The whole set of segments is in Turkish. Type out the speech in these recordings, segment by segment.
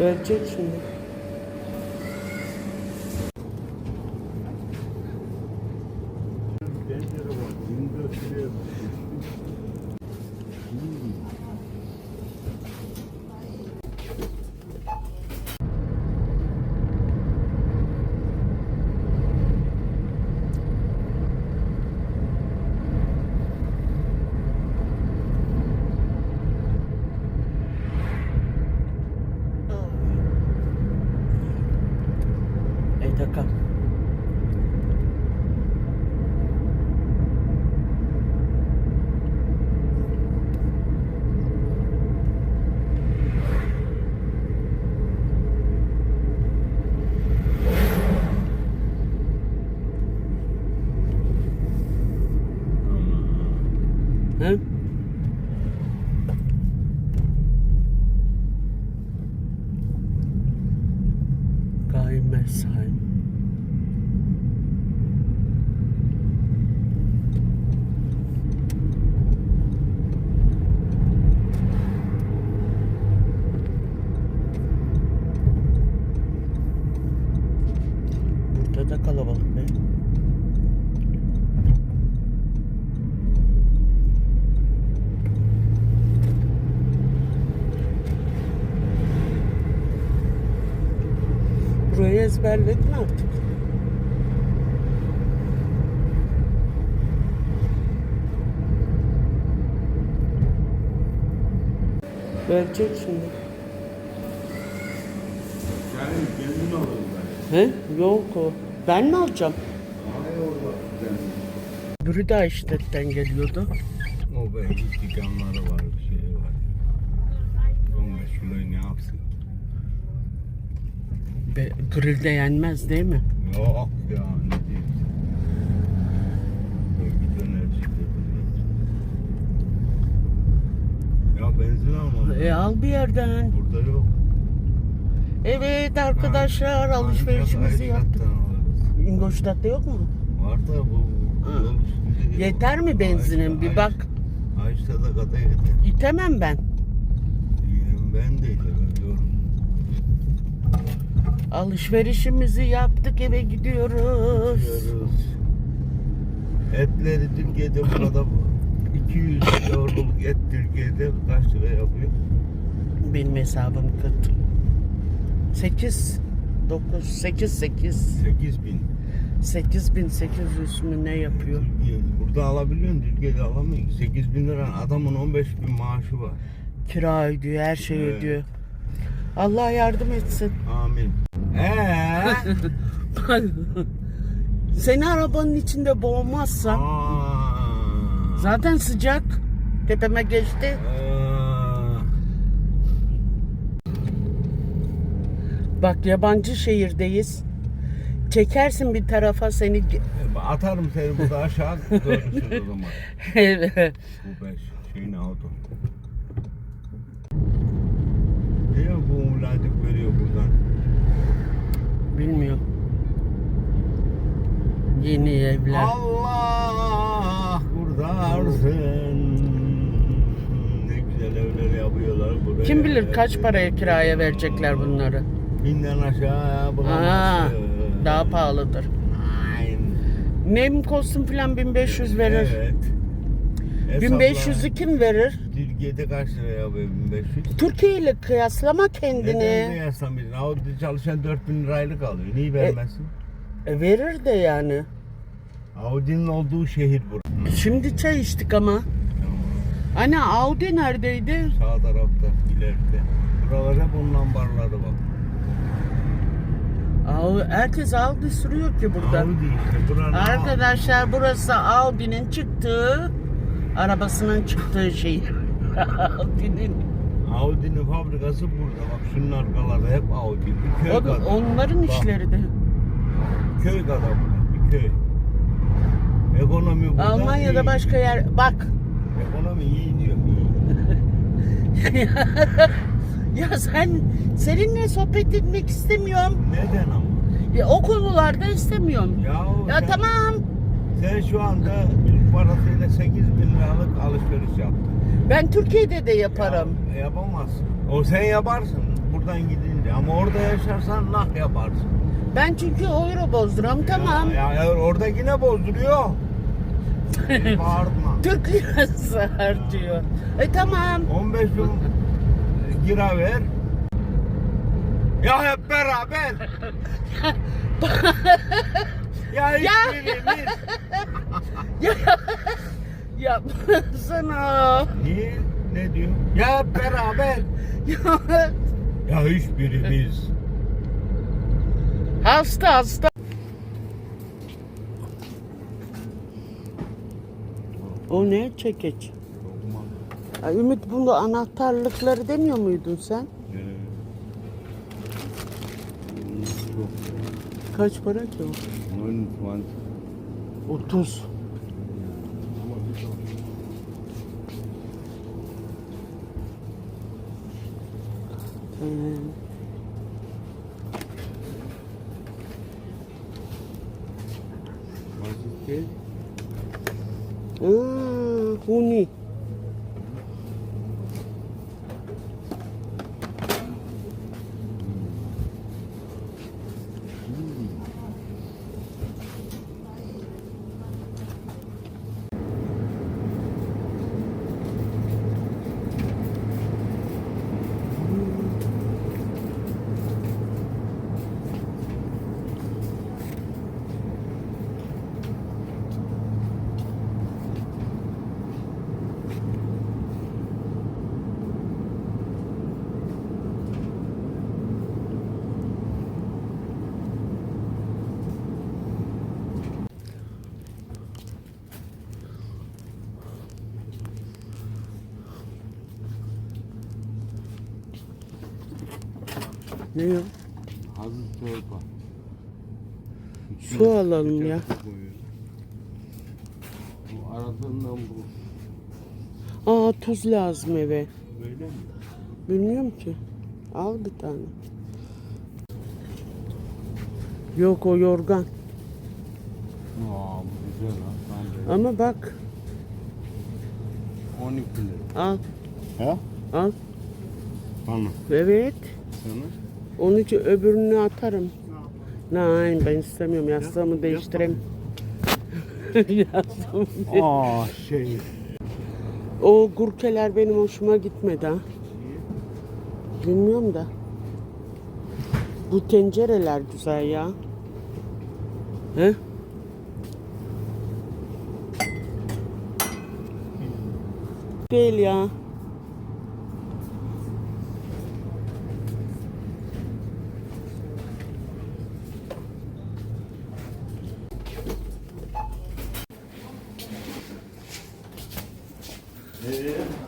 Verecek şimdi. He? Geimesheim. Burada da kalabalık be. Burayı ezberledin artık. Verecek şimdi. Yani kendin ben. He? Yok o. Ben mi alacağım? Biri de Ayştet'ten geliyordu. O be hiç dükkanları var, bir şey var. 15 kiloyu ne yapsın? Be, grilde yenmez değil mi? Yok ya ne diyeyim. Bir döner çıktı. Ya benzin almadım. E al bir yerden. Burada yok. Evet arkadaşlar Ha, alışverişimizi yaptık. alırız. Yok mu? Var da bu. Ha. yol üstünde yok. Yeter mi benzinin? Bir bak. Ayşe'de kadar yeter. İtemem ben. Ben de yetemem. Alışverişimizi yaptık eve gidiyoruz. Yiyoruz. Etleri Türkiye'de burada 200 euroluk et Türkiye'de kaç lira yapıyor? Benim hesabım kötü. 8 9 8 8 8 bin. 8800 mü ne yapıyor? Burada alabiliyorsun Türkiye'de alamıyorsun. 8 bin lira adamın 15 bin maaşı var. Kira ödüyor, her şey Evet. ödüyor. Allah yardım etsin. Amin. Eee? Seni arabanın içinde boğmazsam Aa. zaten sıcak. Tepeme geçti. Aa. Bak yabancı şehirdeyiz. Çekersin bir tarafa seni. ge- Atarım seni burada aşağı görürsün o zaman. Evet. Bu beş şeyin auto. Niye bu umladık veriyor buradan? Bilmiyorum. Yeni evler. Allah kurtarsın. Ne güzel evler yapıyorlar buraya. Kim bilir kaç paraya kiraya verecekler bunları. Binden aşağı Aa, bulamazsın. daha pahalıdır. Nem kostüm falan 1500 verir. Evet. 1500'ü kim verir? Türkiye'de kaç lira yapıyor 1500? Türkiye ile kıyaslama Neden kendini. beğensen bir Audi çalışan 4000 liraylık alıyor. Niye vermezsin? E, verir de yani. Audi'nin olduğu şehir burası. Şimdi çay içtik ama. Ana Audi neredeydi? Sağ tarafta, ileride. Buralar hep onun ambarları bak. Au- Herkes Audi sürüyor ki burada. Audi işte buranın Arkadaşlar burası Audi'nin çıktığı, arabasının çıktığı şehir. Audi'nin. Audi'nin fabrikası burada. Bak şunun arkalarda hep Audi. Bir köy O, kadar. onların Bak, işleri de. Köy kadar burada. Bir köy. Ekonomi burada Almanya'da iyi. başka yer. Bak. Ekonomi iyi diyor. iyi. Ya sen seninle sohbet etmek istemiyorum. Neden ama? Ya, o konularda istemiyorum. Ya, Ya sen, tamam. Sen şu anda Türk parasıyla 8 bin liralık alışveriş yaptın. Ben Türkiye'de de yaparım. Ya, yapamazsın. O sen yaparsın buradan gidince Ama orada yaşarsan nah yaparsın. Ben çünkü euro bozduram tamam. Ya, ya orada yine bozduruyor. Bağırma. Türk lirası harcıyor. E tamam. 15 bin lira ver. Ya hep beraber. ya hiçbirimiz. Yapmasana. Niye? Ne diyor? Ya beraber. Ya. Ya hiçbirimiz. hasta hasta. O ne çekeç? Ay, Ümit bunu anahtarlıkları demiyor muydun sen? Kaç para ki o? 29. 30. Ee, Ne ya? Hazır çorba. Su alalım ya. Bu arasından bu. Aa tuz lazım eve. Böyle mi? Bilmiyorum ki. Al bir tane. Yok o yorgan. Aa bu güzel ha. De- Ama bak 12 lira. al He? al. Bana. Evet. Sana? Onun için öbürünü atarım. Nein ben istemiyorum. Yastığımı değiştireyim. Yastığımı de- Aa şey. O gurkeler benim hoşuma gitmedi ha. Bilmiyorum da. Bu tencereler güzel ya. He? Değil ya. Eee? Abi oraya mı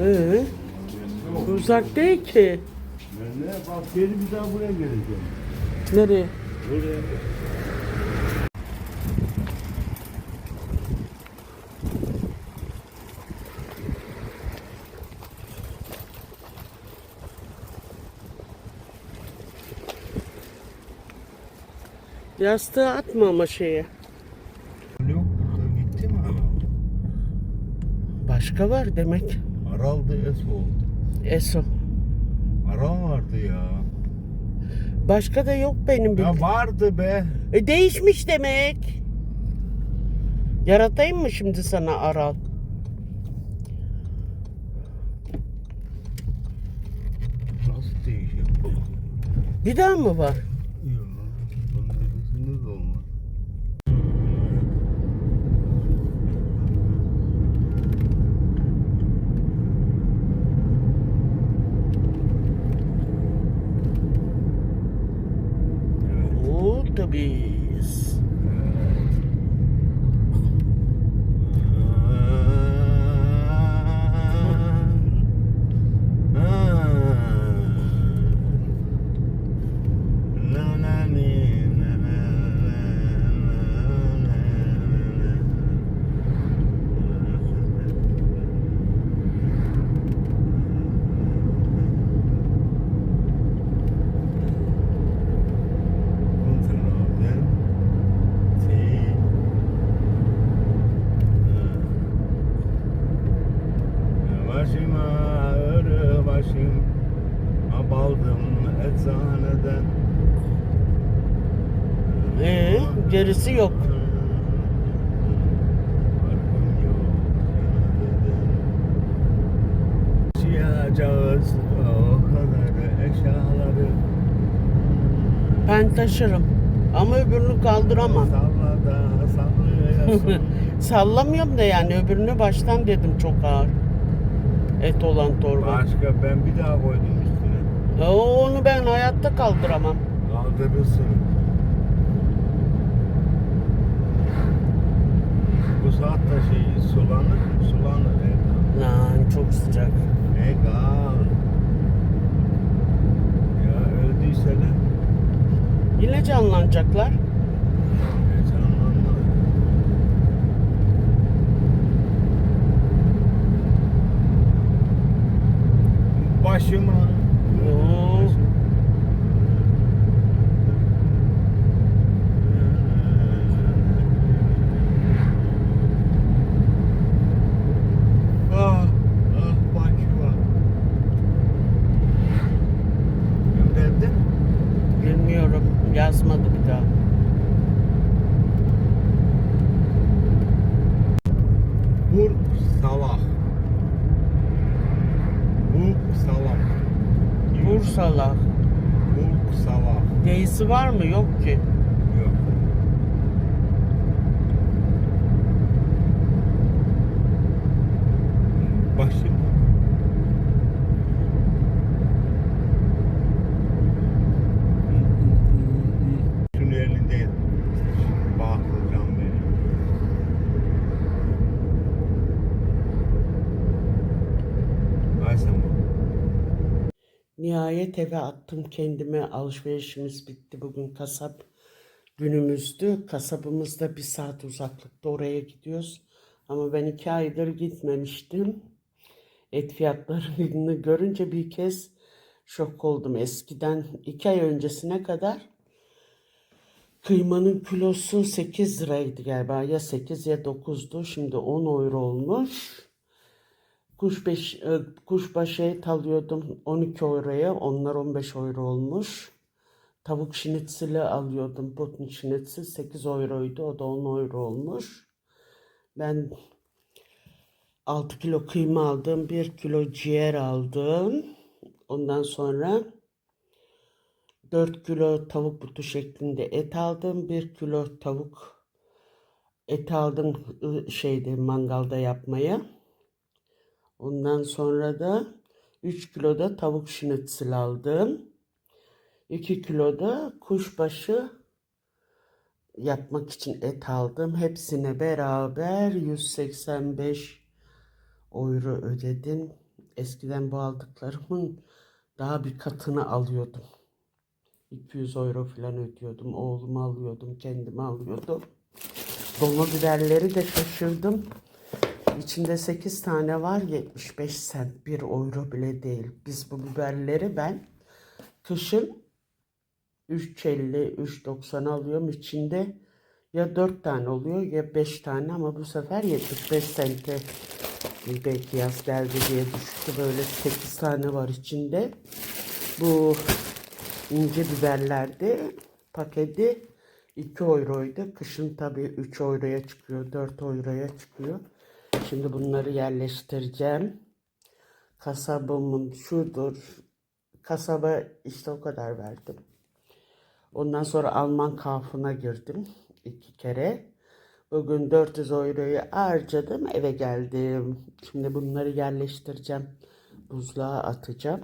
Ee, uzak değil ki. Ben ne? Bak geri bir daha buraya geleceğim. Nereye? Buraya. Yastığı atma ama şeye. Yok. Gitti mi Aral? Başka var demek. Aral'da es oldu. Eso. Aral vardı ya. Başka da yok benim Ya vardı be. E, değişmiş demek. Yaratayım mı şimdi sana Aral? Nasıl değişiyor? Bir daha mı var? Yok. Bunun ötesinde de olmaz. Evet. Otobüs. eczaneden. Ee, gerisi yok. Siyacağız o kadar eşyaları. Ben taşırım. Ama öbürünü kaldıramam. Salla da sallayasın. Sallamıyorum da yani öbürünü baştan dedim çok ağır. Et olan torba. Başka ben bir daha koydum üstüne. O- onu ben hayatta kaldıramam. Kaldırırsın. Bu saatte şey sulanır, sulanır. E, Lan çok sıcak. e kal. Ya öldüyse ne? Yine canlanacaklar. E. Başıma. Var mı? Yok ki. Yok. Başım. Şunu elinde bağlayacağım beni. Ay sen bu. Nihayet eve attım kendime. Alışverişimiz bitti. Bugün kasap günümüzdü. Kasabımızda bir saat uzaklıkta oraya gidiyoruz. Ama ben iki aydır gitmemiştim. Et fiyatlarını görünce bir kez şok oldum. Eskiden iki ay öncesine kadar kıymanın kilosu 8 liraydı galiba. Ya 8 ya 9'du. Şimdi 10 euro olmuş. Kuşbaşı, e, kuşbaşı et alıyordum 12 euroya. Onlar 15 euro olmuş. Tavuk şinitzeli alıyordum. Butun şinitzel 8 euroydu. O da 10 euro olmuş. Ben 6 kilo kıyma aldım. 1 kilo ciğer aldım. Ondan sonra 4 kilo tavuk butu şeklinde et aldım. 1 kilo tavuk et aldım şeyde mangalda yapmaya. Ondan sonra da 3 kilo da tavuk şinitzel aldım. 2 kilo da kuşbaşı yapmak için et aldım. Hepsine beraber 185 euro ödedim. Eskiden bu aldıklarımın daha bir katını alıyordum. 200 euro falan ödüyordum. Oğlumu alıyordum, kendimi alıyordum. Dolma biberleri de şaşırdım. İçinde 8 tane var 75 sent 1 euro bile değil. Biz bu biberleri ben kışın 3.50 3.90 alıyorum. İçinde ya 4 tane oluyor ya 5 tane ama bu sefer 75 sente belki yaz geldi diye düştü. Böyle 8 tane var içinde. Bu ince biberlerde paketi 2 euroydu. Kışın tabii 3 euroya çıkıyor, 4 euroya çıkıyor. Şimdi bunları yerleştireceğim. Kasabımın şudur. Kasaba işte o kadar verdim. Ondan sonra Alman kafına girdim iki kere. Bugün 400 euroyu harcadım eve geldim. Şimdi bunları yerleştireceğim. Buzluğa atacağım.